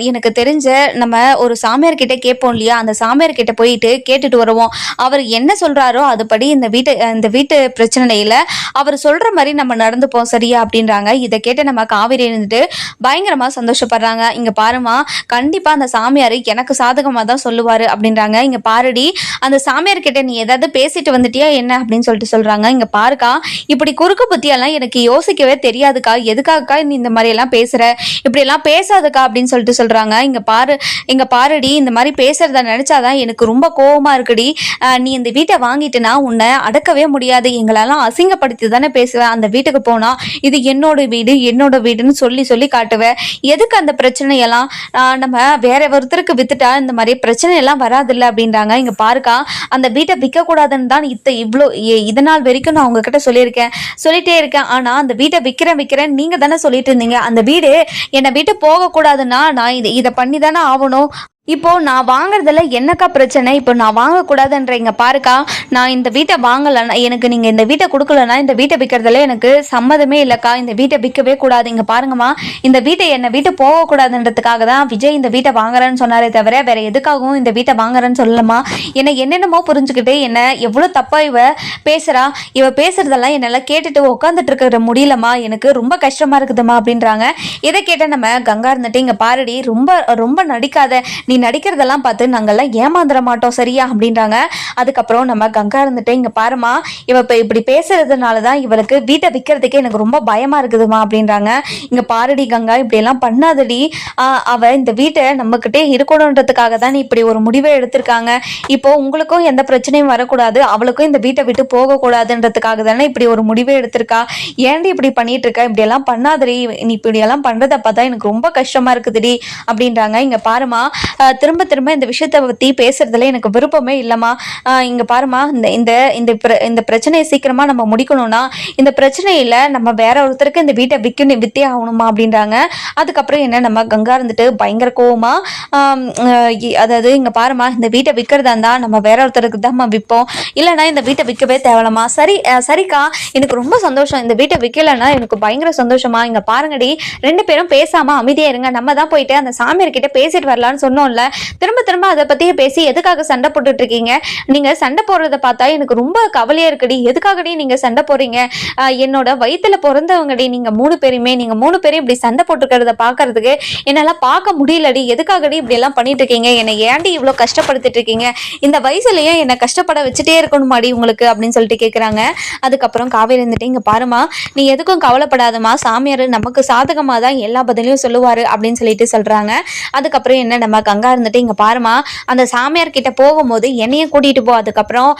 Speaker 1: எனக்கு தெரிஞ்ச நம்ம ஒரு சாமியார்கிட்ட கேட்போம் இல்லையா? அந்த சாமியார்கிட்ட போயிட்டு கேட்டுட்டு வருவோம். அவர் என்ன சொல்கிறாரோ அதுபடி இந்த வீட்டு இந்த வீட்டு பிரச்சனையில் அவர் சொல்கிற மாதிரி நம்ம நடந்துப்போம் சரியா? அப்படின்றாங்க. இதை கேட்டு நம்ம காவேரி இருந்துட்டு சந்தோஷம் சந்தோஷப்படுறாங்க இங்க பாருமா கண்டிப்பா அந்த சாமியார் எனக்கு சாதகமா தான் சொல்லுவாரு அப்படின்றாங்க. இங்க பாருடி அந்த சாமியார் கிட்ட நீ ஏதாவது பேசிட்டு வந்துட்டியா என்ன அப்படின்னு சொல்லிட்டு சொல்றாங்க. இங்க பாருக்கா இப்படி குறுக்கு புத்தியெல்லாம் எனக்கு யோசிக்கவே தெரியாதுக்கா. எதுக்காகக்கா நீ இந்த மாதிரி எல்லாம் பேசுற? இப்படி எல்லாம் அப்படின்னு சொல்லிட்டு சொல்றாங்க. இங்க பாரு இங்க பாருடி இந்த மாதிரி பேசுறத நினைச்சாதான் எனக்கு ரொம்ப கோவமா இருக்குடி. நீ இந்த வீட்டை வாங்கிட்டுனா உன்னை அடக்கவே முடியாது. எங்களெல்லாம் அசிங்கப்படுத்தி தானே பேசுவேன் அந்த வீட்டுக்கு போனா இது என்னோட வீடு என்னோட வீடுன்னு சொல்லி சொல்லி காட்டுவேன் எதுக்கு அந்த பிரச்சனையெல்லாம் நம்ம வேற ஒருத்தருக்கு வித்துட்டா இந்த மாதிரி பிரச்சனை எல்லாம் வராதுல்ல அப்படின்றாங்க. இங்க பாருக்கா அந்த வீட்டை விற்க கூடாதுன்னு தான் இத்த இவ்வளோ இதனால் வரைக்கும் நான் உங்ககிட்ட சொல்லியிருக்கேன். சொல்லிட்டே இருக்கேன். ஆனா அந்த வீட்டை விற்கிறேன் விற்கிறேன் நீங்க தானே சொல்லிட்டு இருந்தீங்க. அந்த வீடு என்னை வீட்டு போகக்கூடாதுன்னா நான் இது இதை பண்ணி தானே ஆகணும். இப்போ நான் வாங்குறதுல என்னக்கா பிரச்சனை? இப்போ நான் வாங்கக்கூடாதுன்றீங்க பாருக்கா நான் இந்த வீட்டை வாங்கலைன்னா எனக்கு நீங்கள் இந்த வீட்டை கொடுக்கலன்னா இந்த வீட்டை விற்கிறதுல எனக்கு சம்மதமே இல்லைக்கா. இந்த வீட்டை விற்கவே கூடாது. இங்கே பாருங்கம்மா இந்த வீட்டை என்னை வீட்டை போகக்கூடாதுன்றதுக்காக தான் விஜய் இந்த வீட்டை வாங்குறேன்னு சொன்னாரே தவிர வேற எதுக்காகவும் இந்த வீட்டை வாங்குறேன்னு சொல்லலம்மா. என்னை என்னென்னமோ புரிஞ்சுக்கிட்டு என்ன எவ்வளோ தப்பா இவ பேசுறா. இவ பேசுறதெல்லாம் என்னால் கேட்டுட்டு உட்காந்துட்டு இருக்கிற முடியலம்மா. எனக்கு ரொம்ப கஷ்டமா இருக்குதுமா அப்படின்றாங்க. இதை கேட்ட நம்ம கங்கா இருந்துட்டு இங்கே பாருடி ரொம்ப ரொம்ப நடிக்காத. நீ நடிக்கிறதெல்லாம் பார்த்து நாங்கள்லாம் ஏமாந்துட மாட்டோம் சரியா? அப்படின்றாங்க. அதுக்கப்புறம் நம்ம கங்கா இருந்துட்டு இங்க பாருமா இவ இப்ப இப்படி பேசுறதுனால தான் இவளுக்கு வீட்டை விற்கிறதுக்கே எனக்கு ரொம்ப பயமா இருக்குதுமா அப்படின்றாங்க. இங்க பாருடி கங்கா இப்படி எல்லாம் பண்ணாதடி அவ இந்த வீட்டை நம்ம கிட்டே இருக்கணுன்றதுக்காக தான் இப்படி ஒரு முடிவை எடுத்திருக்காங்க. இப்போ உங்களுக்கும் எந்த பிரச்சனையும் வரக்கூடாது. அவளுக்கும் இந்த வீட்டை விட்டு போக கூடாதுன்றதுக்காக தானே இப்படி ஒரு முடிவை எடுத்திருக்கா. ஏன்டி இப்படி பண்ணிட்டு இருக்க இப்படி எல்லாம் பண்ணாதடி. நீ இப்படி எல்லாம் பண்றத பார்த்தா எனக்கு ரொம்ப கஷ்டமா இருக்குதுடி அப்படின்றாங்க. இங்க பாருமா திரும்ப திரும்ப இந்த விஷயத்தை பற்றி பேசுறதுல எனக்கு விருப்பமே இல்லைம்மா. இங்கே பாருமா இந்த இந்த இந்த இந்த பிரச்சனையை சீக்கிரமாக நம்ம முடிக்கணும்னா இந்த பிரச்சனையில் நம்ம வேற ஒருத்தருக்கு இந்த வீட்டை விற்கணும் வித்தே ஆகணுமா அப்படின்றாங்க. அதுக்கப்புறம் என்ன நம்ம கங்கா இருந்துட்டு பயங்கர கோவமாக அதாவது இங்கே பாருமா இந்த வீட்டை விற்கிறதா இருந்தால் நம்ம வேற ஒருத்தருக்கு தான்மா விற்போம் இல்லைனா இந்த வீட்டை விற்கவே தேவலமா சரி சரிக்கா எனக்கு ரொம்ப சந்தோஷம். இந்த வீட்டை விற்கலைன்னா எனக்கு பயங்கர சந்தோஷமா. இங்கே பாருங்கடி ரெண்டு பேரும் பேசாமல் அமைதியாக இருங்க. நம்ம தான் போயிட்டு அந்த சாமியார் பேசிட்டு வரலான்னு சொன்னோம். சொன்னோம்ல திரும்ப திரும்ப அதை பத்தியே பேசி எதுக்காக சண்டை போட்டுட்டு இருக்கீங்க நீங்க சண்டை போடுறத பார்த்தா எனக்கு ரொம்ப கவலையா இருக்குடி. எதுக்காகடி நீங்க சண்டை போடுறீங்க? என்னோட வயித்துல பிறந்தவங்கடி. நீங்க மூணு பேருமே நீங்க மூணு பேரும் இப்படி சண்டை போட்டுக்கிறத பாக்குறதுக்கு என்னால் பார்க்க முடியலடி. எதுக்காகடி இப்படி எல்லாம் பண்ணிட்டு இருக்கீங்க என்னை ஏன்டி இவ்வளோ கஷ்டப்படுத்திட்டு இருக்கீங்க இந்த வயசுலயே என்னை கஷ்டப்பட வச்சுட்டே இருக்கணுமாடி உங்களுக்கு அப்படின்னு சொல்லிட்டு கேட்குறாங்க அதுக்கப்புறம் காவேரி இருந்துட்டு இங்க பாருமா நீ எதுக்கும் கவலைப்படாதம்மா. சாமியார் நமக்கு சாதகமாக தான் எல்லா பதிலையும் சொல்லுவார் அப்படின்னு சொல்லிட்டு சொல்கிறாங்க அதுக்கப்புறம் என்ன நம்ம கங்கா இருந்துட்டு இங்கே பாருமா அந்த சாமியார் கிட்ட போகும்போது என்னையும் கூட்டிகிட்டு போ. அதுக்கப்புறம்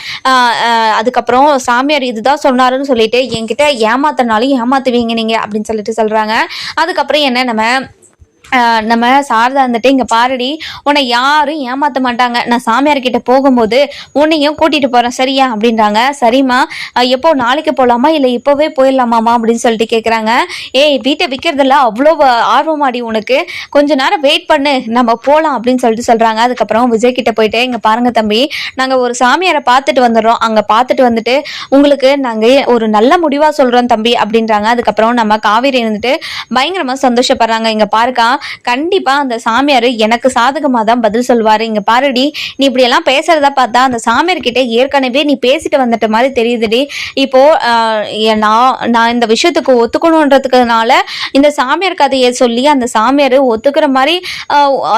Speaker 1: அதுக்கப்புறம் சாமியார் இதுதான் சொன்னாருன்னு சொல்லிட்டு என்கிட்ட ஏமாத்தினாலும் ஏமாத்துவீங்க நீங்கள் அப்படின்னு சொல்லிட்டு சொல்கிறாங்க அதுக்கப்புறம் என்ன நம்ம நம்ம சாரதா வந்துட்டு இங்க பாருடி உன்னை யாரும் ஏமாத்த மாட்டாங்க. நான் சாமியார் கிட்ட போகும்போது உன்னையும் கூட்டிட்டு போறேன். சரியா? அப்படின்றாங்க. சரிம்மா. எப்போ நாளைக்கு போலாமா? இல்ல இப்பவே போயிடலாமாமா அப்படின்னு சொல்லிட்டு கேக்குறாங்க. ஏய் வீட்டை விற்கிறதுல அவ்வளோ ஆர்வமாடி உனக்கு. கொஞ்ச நேரம் வெயிட் பண்ணு. நம்ம போலாம் அப்படின்னு சொல்லிட்டு சொல்றாங்க. அதுக்கப்புறம் விஜய் கிட்ட போயிட்டு இங்க பாருங்க தம்பி நாங்க ஒரு சாமியாரை பார்த்துட்டு வந்துடுறோம். அங்க பார்த்துட்டு வந்துட்டு உங்களுக்கு நாங்க ஒரு நல்ல முடிவா சொல்றோம் தம்பி அப்படின்றாங்க. அதுக்கப்புறம் நம்ம காவேரி இருந்துட்டு பயங்கரமா சந்தோஷப்படுறாங்க. இங்க பாருக்கா கண்டிப்பா அந்த சாமியார் எனக்கு சாதகமா தான் பதில் சொல்வாரு. இங்க பாருடி நீ இப்படி எல்லாம் பேசுறத பார்த்தா அந்த சாமியார் கிட்ட ஏற்கனவே நீ பேசிட்டு வந்துட்ட மாதிரி தெரியுதுடி. இப்போ நான் நான் இந்த விஷயத்துக்கு ஒத்துக்கணுன்றதுக்குனால இந்த சாமியார் கதையை சொல்லி அந்த சாமியார் ஒத்துக்கிற மாதிரி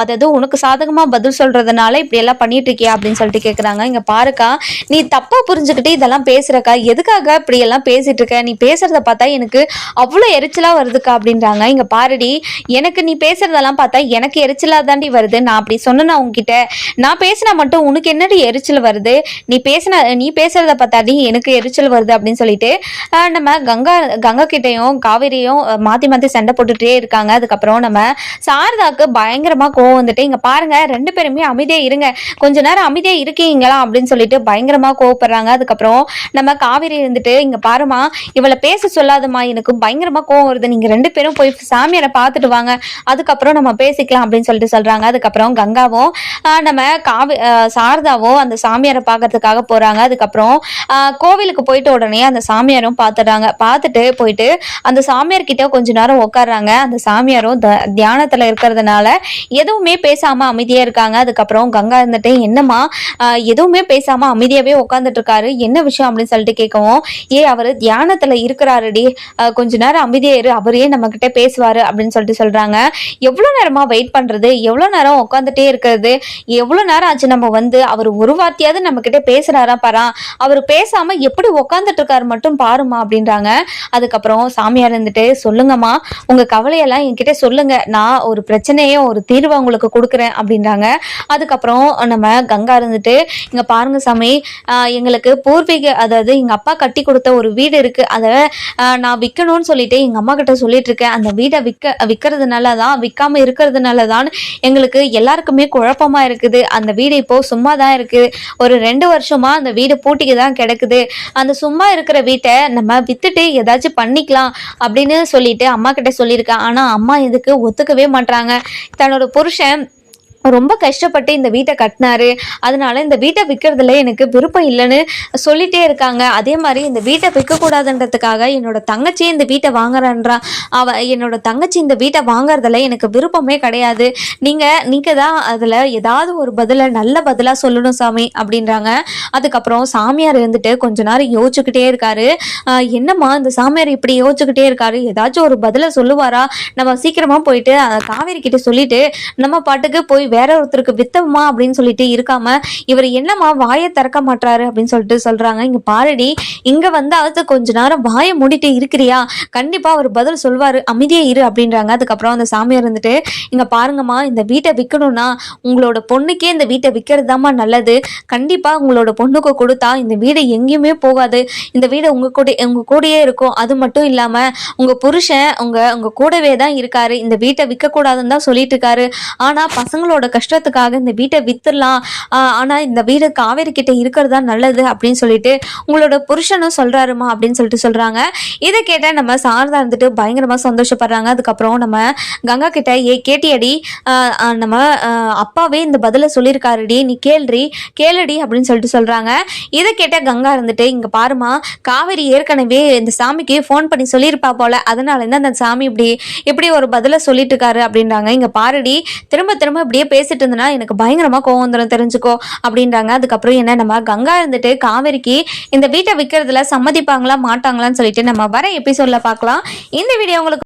Speaker 1: அதாவது உனக்கு சாதகமா பதில் சொல்றதுனால இப்படி எல்லாம் பண்ணிட்டு இருக்கியா அப்படின்னு சொல்லிட்டு கேக்குறாங்க. இங்க பாருக்கா நீ தப்பா புரிஞ்சுக்கிட்டு இதெல்லாம் பேசுறக்கா எதுக்காக இப்படி எல்லாம் பேசிட்டு இருக்க நீ பேசுறத பார்த்தா எனக்கு அவ்வளோ எரிச்சலா வருதுக்கா அப்படின்றாங்க. இங்க பாருடி எனக்கு நீ பேசுறதெல்லாம் பார்த்தா எனக்கு எரிச்சலா தாண்டி வருது. நான் அப்படி சொன்னேன்னா உங்ககிட்ட நான் பேசினா மட்டும் உனக்கு என்னடி எரிச்சல் வருது? நீ பேசின நீ பேசுறத பார்த்தாடி எனக்கு எரிச்சல் வருது அப்படின்னு சொல்லிட்டு நம்ம கங்கா கங்கா கிட்டையும் காவேரியும் மாற்றி மாத்தி மாத்தி சண்டை போட்டுட்டே இருக்காங்க. அதுக்கப்புறம் நம்ம சாரதாக்கு பயங்கரமா கோவம் வந்துட்டு இங்க பாருங்க ரெண்டு பேருமே அமைதியா இருங்க. கொஞ்ச நேரம் அமைதியா இருக்கீங்களா? அப்படின்னு சொல்லிட்டு பயங்கரமா கோவப்படுறாங்க. அதுக்கப்புறம் நம்ம காவேரி இருந்துட்டு இங்க பாருமா இவளை பேச சொல்லாதம்மா. எனக்கு பயங்கரமா கோவம் வருது. நீங்க ரெண்டு பேரும் போய் சாமியாரை பார்த்துட்டு வாங்க. அது அதுக்கப்புறம் நம்ம பேசிக்கலாம் அப்படின்னு சொல்லிட்டு சொல்றாங்க. அதுக்கப்புறம் கங்காவும் நம்ம காவி சாரதாவும் அந்த சாமியாரை பார்க்கறதுக்காக போறாங்க. அதுக்கப்புறம் கோவிலுக்கு போயிட்டு உடனே அந்த சாமியாரும் பார்த்துடுறாங்க பார்த்துட்டு போயிட்டு அந்த சாமியார் கிட்ட கொஞ்ச நேரம் உட்காடுறாங்க அந்த சாமியாரும் த- தியானத்துல இருக்கிறதுனால எதுவுமே பேசாம அமைதியா இருக்காங்க. அதுக்கப்புறம் கங்கா இருந்துட்டு என்னம்மா எதுவுமே பேசாம அமைதியாவே உட்காந்துட்டு இருக்காரு. என்ன விஷயம்? அப்படின்னு சொல்லிட்டு கேட்கவும் ஏ அவரு தியானத்துல இருக்கிறாருடி. கொஞ்ச நேரம் அமைதியாக இரு. அவரே நம்ம கிட்ட பேசுவாரு. அப்படின்னு சொல்லிட்டு சொல்றாங்க. எவ்வளோ நேரமா வெயிட் பண்ணுறது எவ்வளோ நேரம் உட்காந்துட்டே இருக்கிறது? எவ்வளோ நேரம் ஆச்சு நம்ம வந்து அவர் ஒரு வார்த்தையாவது நம்மக்கிட்ட பேசுகிறாரா பாரா? அவர் பேசாமல் எப்படி உட்காந்துட்டு இருக்காரு மட்டும் பாருமா அப்படின்றாங்க. அதுக்கப்புறம் சாமியார் இருந்துட்டு சொல்லுங்கம்மா உங்கள் கவலையெல்லாம் என்கிட்ட சொல்லுங்கள் நான் ஒரு பிரச்சனையை ஒரு தீர்வை உங்களுக்கு கொடுக்குறேன் அப்படின்றாங்க. அதுக்கப்புறம் நம்ம கங்கா இருந்துட்டு இங்கே பாருங்க சாமி எங்களுக்கு பூர்வீக அதாவது எங்கள் அப்பா கட்டி கொடுத்த ஒரு வீடு இருக்குது அதை நான் விற்கணும்னு சொல்லிட்டு எங்கள் அம்மா கிட்ட சொல்லிட்டு இருக்கேன். அந்த வீடை விற்க விற்கிறதுனால தான் விற்காம இருக்கிறதுனால தான் எங்களுக்கு எல்லாருக்குமே குழப்பமா இருக்குது. அந்த வீடு இப்போ சும்மா தான் இருக்குது ஒரு ரெண்டு வருஷமா அந்த வீடு பூட்டிக்கு தான் கிடக்குது. அந்த சும்மா இருக்கிற வீட்டை நம்ம வித்துட்டு ஏதாச்சும் பண்ணிக்கலாம் அப்படின்னு சொல்லிட்டு அம்மா கிட்ட சொல்லியிருக்கேன். ஆனா அம்மா இதுக்கு ஒத்துக்கவே மாட்டாங்க தன்னோட புருஷன் ரொம்ப கஷ்டப்பட்டு இந்த வீட்டை கட்டினாரு. அதனால இந்த வீட்டை விற்கிறதுல எனக்கு விருப்பம் இல்லைன்னு சொல்லிட்டே இருக்காங்க. அதே மாதிரி இந்த வீட்டை விற்கக்கூடாதுன்றதுக்காக என்னோட தங்கச்சி இந்த வீட்டை வாங்குறன்றா. அவ என்னோட தங்கச்சி இந்த வீட்டை வாங்குறதுல எனக்கு விருப்பமே கிடையாது. நீங்கள் நீங்கள் தான் அதில் ஏதாவது ஒரு பதிலை நல்ல பதிலாக சொல்லணும் சாமி அப்படின்றாங்க. அதுக்கப்புறம் சாமியார் இருந்துட்டு கொஞ்ச நேரம் யோசிச்சுக்கிட்டே இருக்காரு. என்னம்மா இந்த சாமியார் இப்படி யோசிச்சுக்கிட்டே இருக்காரு? ஏதாச்சும் ஒரு பதிலை சொல்லுவாரா? நம்ம சீக்கிரமாக போயிட்டு காவேரி கிட்ட சொல்லிட்டு நம்ம பாட்டுக்கு போய் வேற ஒருத்தருக்கு வித்தமா அப்படின்னு சொல்லிட்டு இருக்காம இவர் என்னம்மா வாயை திறக்க மாட்டாரு அப்படின்னு சொல்லிட்டு சொல்றாங்க. இங்க பாருடி இங்க அடுத்து கொஞ்ச நேரம் வாயை மூடிட்டு இருக்கிறியா? கண்டிப்பா அவர் பதில் சொல்வாரு அமைதியே இரு அப்படின்றாங்க. அதுக்கப்புறம் அந்த சாமியார் இருந்துட்டு இங்க பாருங்கம்மா இந்த வீட்டை விற்கணும்னா உங்களோட பொண்ணுக்கே இந்த வீட்டை விற்கிறது நல்லது. கண்டிப்பா உங்களோட பொண்ணுக்கு கொடுத்தா இந்த வீடு எங்கேயுமே போகாது. இந்த வீடு உங்க கூட உங்க கூடயே இருக்கும். அது மட்டும் இல்லாம உங்க புருஷன் உங்க உங்க கூடவே தான் இருக்காரு. இந்த வீட்டை விற்க கூடாதுன்னு தான் சொல்லிட்டு இருக்காரு. ஆனா பசங்களோட கஷ்டத்துக்காக இந்த வீட்டை வித்துடலாம். ஆனால் இந்த வீடு காவேரி கிட்ட இருக்கிறது தான் நல்லது அப்படின்னு சொல்லிட்டு உங்களோட புருஷனும் சொல்கிறாருமா அப்படின்னு சொல்லிட்டு சொல்கிறாங்க இதை கேட்ட நம்ம சாரதா இருந்துட்டு பயங்கரமாக சந்தோஷப்படுறாங்க. அதுக்கப்புறம் நம்ம கங்கா கிட்ட ஏ கேட்டியடி. நம்ம அப்பாவே இந்த பதிலை சொல்லியிருக்காருடி. நீ கேள்றி கேளுடி அப்படின்னு சொல்லிட்டு சொல்கிறாங்க இதை கேட்ட கங்கா இருந்துட்டு இங்கே பாருமா காவேரி ஏற்கனவே இந்த சாமிக்கு ஃபோன் பண்ணி சொல்லியிருப்பா போல. அதனால இருந்து அந்த சாமி இப்படி இப்படி ஒரு பதிலை சொல்லிட்டு இருக்காரு அப்படின்றாங்க. இங்கே பாருடி திரும்ப திரும்ப இப்படியே பேசிட்டு இருந்தனா எனக்கு பயங்கரமா கோவம் வந்துடும் தெரிஞ்சுக்கோ அப்படின்றாங்க. அதுக்கப்புறம் என்ன நம்ம கங்கா இருந்துட்டு காவேரிக்கு இந்த வீட்டை விற்கிறதுல சம்மதிப்பாங்களா மாட்டாங்களான்னு சொல்லிட்டு நம்ம வர எபிசோட்ல பார்க்கலாம். இந்த வீடியோ உங்களுக்கு